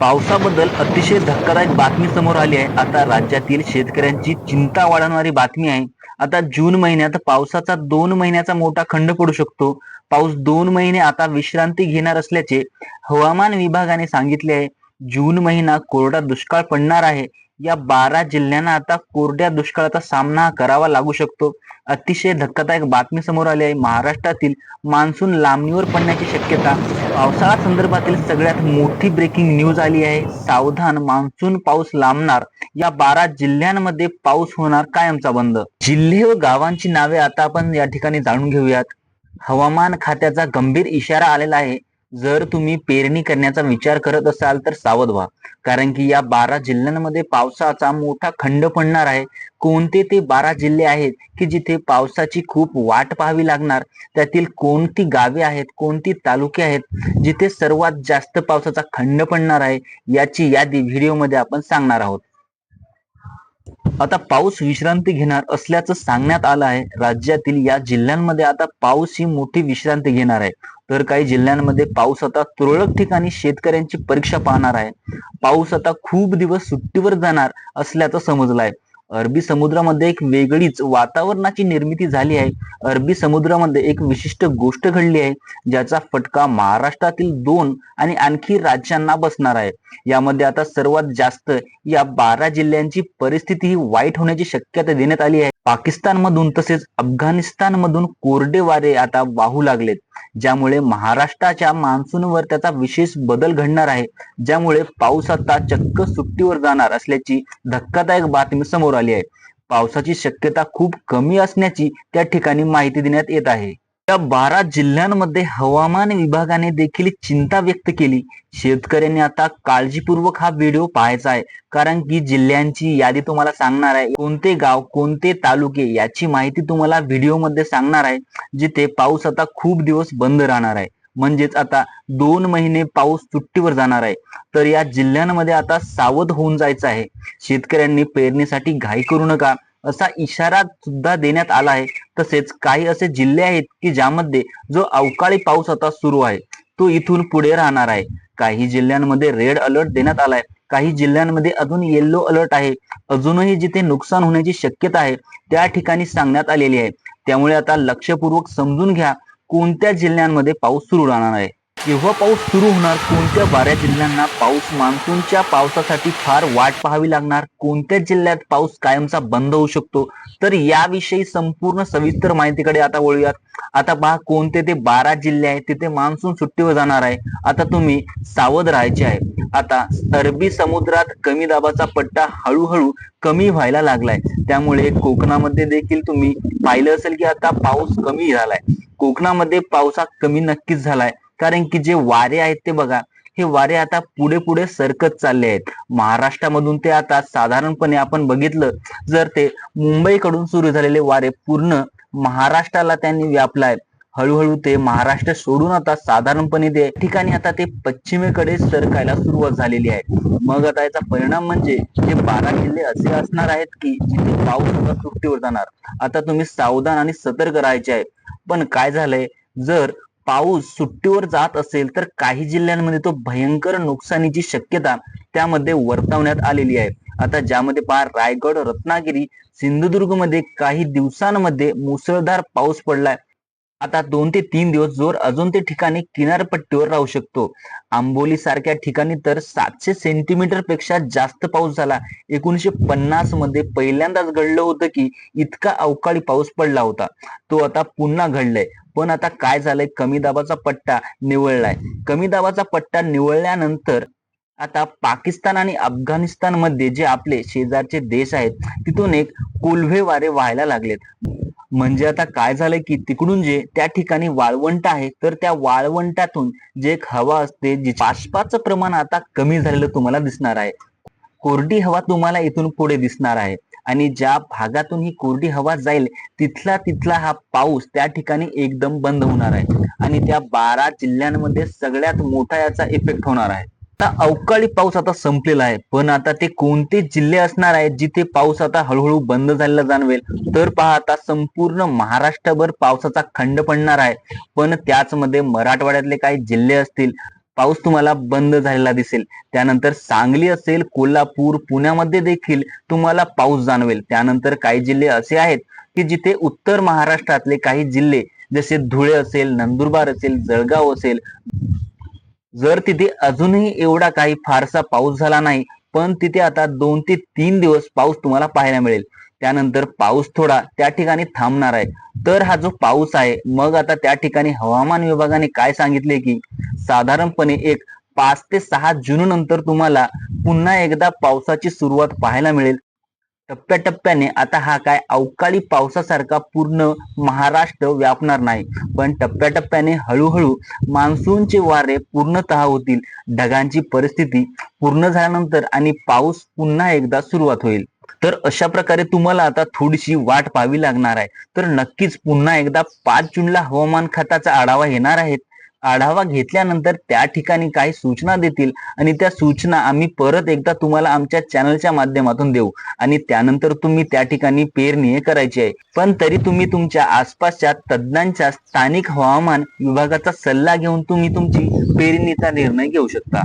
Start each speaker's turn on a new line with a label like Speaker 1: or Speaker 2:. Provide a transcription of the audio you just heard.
Speaker 1: पावसाबद्दल अतिशय धक्कादायक बातमी समोर आली आहे. आता राज्यातील शेतकऱ्यांची चिंता वाढवणारी बातमी आहे. आता जून महिन्यात पावसाचा दोन महिन्याचा मोठा खंड पडू शकतो. पाऊस दोन महिने आता विश्रांती घेणार असल्याचे हवामान विभागाने सांगितले आहे. जून महिना कोरडा दुष्काळ पडणार आहे. या बारा जिल्ह्यांना आता कोरड्या दुष्काळाचा सामना करावा लागू शकतो. अतिशय धक्कादायक बातमी समोर आली आहे. महाराष्ट्रातील मान्सून लांबणीवर पडण्याची शक्यता पावसाळा संदर्भातील सगळ्यात मोठी ब्रेकिंग न्यूज आली आहे. सावधान मान्सून पाऊस लांबणार. या बारा जिल्ह्यांमध्ये पाऊस होणार कायमचा बंद. जिल्हे व गावांची नावे आता आपण या ठिकाणी जाणून घेऊयात. हवामान खात्याचा गंभीर इशारा आलेला आहे. जर तुम्ही पेरणी करण्याचा विचार करत असाल तर सावध व्हा. कारण की या बारा जिल्ह्यांमध्ये पावसाचा मोठा खंड पडणार आहे. कोणते ते बारा जिल्हे आहेत की जिथे पावसाची खूप वाट पाहावी लागणार? त्यातील कोणती गावे आहेत? कोणती तालुके आहेत? जिथे सर्वात जास्त पावसाचा खंड पडणार आहे? याची यादी व्हिडिओमध्ये आपण सांगणार आहोत. आता पाऊस विश्रांती घेणार असल्याचं सांगण्यात आलं आहे. राज्यातील या जिल्ह्यांमध्ये आता पाऊस ही मोठी विश्रांती घेणार आहे. तर काही जिल्ह्यांमध्ये पाऊस आता तुरळक ठिकाणी शेतकऱ्यांची परीक्षा पाहणार आहे. पाऊस आता खूप दिवस सुट्टीवर जाणार असल्याचं समजलं आहे अरबी समुद्रामध्ये एक वेगळीच वातावरणाची निर्मिती झाली आहे. अरबी समुद्रामध्ये एक विशिष्ट गोष्ट घडली आहे ज्याचा फटका महाराष्ट्रातील दोन आणि आणखी राज्यांना बसणार आहे. यामध्ये आता सर्वात जास्त या बारा जिल्ह्यांची परिस्थिती ही वाईट होण्याची शक्यता देण्यात आली आहे. पाकिस्तानमधून तसेच अफगाणिस्तानमधून कोरडे वारे आता वाहू लागलेत. ज्यामुळे महाराष्ट्राच्या मान्सूनवर त्याचा विशेष बदल घडणार आहे. ज्यामुळे पाऊस आता चक्क सुट्टीवर जाणार असल्याची धक्कादायक बातमी समोर आली आहे. पावसाची शक्यता खूप कमी असण्याची त्या ठिकाणी माहिती देण्यात येत आहे. त्या बारा जिल्ह्यांमध्ये हवामान विभागाने देखील चिंता व्यक्त केली. शेतकऱ्यांनी आता काळजीपूर्वक हा व्हिडिओ पाहायचा आहे. कारण की जिल्ह्यांची यादी तुम्हाला सांगणार आहे. कोणते गाव कोणते तालुके याची माहिती तुम्हाला व्हिडिओमध्ये सांगणार आहे. जिथे पाऊस आता खूप दिवस बंद राहणार आहे. म्हणजेच आता दोन महिने पाऊस सुट्टीवर जाणार आहे. तर या जिल्ह्यांमध्ये आता सावध होऊन जायचं आहे. शेतकऱ्यांनी पेरणीसाठी घाई करू नका. असा इशारा सुद्धा देण्यात आला आहे. तसेच काही असे जिल्हे आहेत की ज्यामध्ये जो अवकाळी पाऊस आता सुरू आहे तो इथून पुढे राहणार आहे. काही जिल्ह्यांमध्ये रेड अलर्ट देण्यात आलाय काही जिल्ह्यांमध्ये अजून येल्लो अलर्ट आहे. अजूनही जिथे नुकसान होण्याची शक्यता आहे त्या ठिकाणी सांगण्यात आलेली आहे. त्यामुळे आता लक्षपूर्वक समजून घ्या कोणत्या जिल्ह्यांमध्ये पाऊस सुरू राहणार आहे. केव्हा पाऊस सुरू होणार? कोणत्या बाऱ्या जिल्ह्यांना पाऊस मान्सूनच्या पावसासाठी फार वाट पाहावी लागणार? कोणत्या जिल्ह्यात पाऊस कायमचा बंद होऊ शकतो? तर याविषयी संपूर्ण सविस्तर माहितीकडे आता वळूयात. आता पहा कोणते ते बारा जिल्हे आहेत? तिथे मान्सून सुट्टीवर जाणार आहे. आता तुम्ही सावध राहायचे आहे. आता अरबी समुद्रात कमी दाबाचा पट्टा हळूहळू कमी व्हायला लागलाय. त्यामुळे कोकणामध्ये देखील तुम्ही पाहिलं असेल की आता पाऊस कमी झालाय. कोकणामध्ये पावसा कमी नक्कीच झालाय. कारण की जे वारे आहेत ते बघा हे वारे आता पुढे पुढे सरकत चालले आहेत. महाराष्ट्रामधून ते आता साधारणपणे आपण बघितलं जर ते मुंबईकडून सुरू झालेले वारे पूर्ण महाराष्ट्राला त्यांनी व्यापलाय हळूहळू ते महाराष्ट्र सोडून आता साधारणपणे ते ठिकाणी आता ते पश्चिमेकडे सरकायला सुरुवात झालेली आहे. मग आता याचा परिणाम म्हणजे हे बारा जिल्हे असे असणार आहेत की जिथे पाऊस आता सुट्टीवर जाणार आता तुम्ही सावधान आणि सतर्क राहायचे आहे. पण काय झालंय? जर पाऊस सुट्टीवर जात असेल तर काही जिल्ह्यांमध्ये तो भयंकर नुकसानीची शक्यता त्यामध्ये वर्तवण्यात आलेली आहे. आता ज्यामध्ये पहा रायगड रत्नागिरी सिंधुदुर्गमध्ये काही दिवसांमध्ये मुसळधार पाऊस पडलाय. आता दोन ते तीन दिवस जोर अजून ते ठिकाणी किनारपट्टीवर राहू शकतो. आंबोली सारख्या ठिकाणी तर सातशे सेंटीमीटरपेक्षा जास्त पाऊस झाला. एकोणीशे पन्नासमध्ये पहिल्यांदाच घडलं होतं की इतका अवकाळी पाऊस पडला होता. तो आता पुन्हा घडलाय. पण आता काय झालंय? कमी दाबाचा पट्टा निवळलाय. कमी दाबाचा पट्टा निवळल्यानंतर आता पाकिस्तान आणि अफगाणिस्तानमध्ये जे आपले शेजारचे देश आहेत तिथून एक कोल्हे वारे व्हायला लागलेत. म्हणजे आता काय झालंय की तिकडून जे त्या ठिकाणी वाळवंट आहे तर त्या वाळवंटातून जे एक हवा असते जी बाष्पाचं प्रमाण आता कमी झालेलं तुम्हाला दिसणार आहे. कोरडी हवा तुम्हाला इथून पुढे दिसणार आहे. आणि ज्या भागातून ही कोरडी हवा जाईल तिथला तिथला हा पाऊस त्या ठिकाणी एकदम बंद होणार आहे. आणि त्या बारा जिल्ह्यांमध्ये सगळ्यात मोठा याचा इफेक्ट होणार आहे. आता अवकाळी पाऊस आता संपलेला आहे. पण आता ते कोणते जिल्हे असणार आहेत जिथे पाऊस आता हळूहळू बंद झालेला जाणवेल तर पहा आता संपूर्ण महाराष्ट्रभर पावसाचा खंड पडणार आहे. पण त्याचमध्ये मराठवाड्यातले काही जिल्हे असतील पाऊस तुम्हाला बंद झालेला दिसेल. त्यानंतर सांगली असेल कोल्हापूर पुण्यामध्ये देखील तुम्हाला पाऊस जाणवेल. त्यानंतर काही जिल्हे असे आहेत की जिथे उत्तर महाराष्ट्रातले काही जिल्हे जसे धुळे असेल नंदुरबार असेल जळगाव असेल जर तिथे अजूनही एवढा काही फारसा पाऊस झाला नाही पण तिथे आता दोन ते तीन दिवस पाऊस तुम्हाला पाहायला मिळेल. त्यानंतर पाऊस थोडा त्या ठिकाणी थांबणार आहे. तर हा जो पाऊस आहे मग आता त्या ठिकाणी हवामान विभागाने काय सांगितले की साधारणपणे एक पाच ते सहा जून नंतर तुम्हाला पुन्हा एकदा पावसाची सुरुवात पाहायला मिळेल. टप्प्याटप्प्याने आता हा काय अवकाळी पावसासारखा पूर्ण महाराष्ट्र व्यापणार नाही. पण टप्प्याटप्प्याने हळूहळू मान्सूनचे वारे पूर्णतः होतील. ढगांची परिस्थिती पूर्ण झाल्यानंतर आणि पाऊस पुन्हा एकदा सुरुवात होईल. तर अशा प्रकारे तुम्हाला आता थोडीशी वाट पाहावी लागणार आहे. तर नक्कीच पुन्हा एकदा पाच जूनला हवामान खात्याचा आढावा येणार आहेत. आढावा घेतल्यानंतर त्या ठिकाणी काही सूचना देतील आणि त्या सूचना आम्ही परत एकदा तुम्हाला आमच्या चॅनलच्या माध्यमातून देऊ. आणि त्यानंतर तुम्ही त्या ठिकाणी पेरणी हे करायची आहे. पण तरी तुम्ही तुमच्या आसपासच्या तज्ज्ञांच्या स्थानिक हवामान विभागाचा सल्ला घेऊन तुम्ही तुमची पेरणीचा निर्णय घेऊ शकता.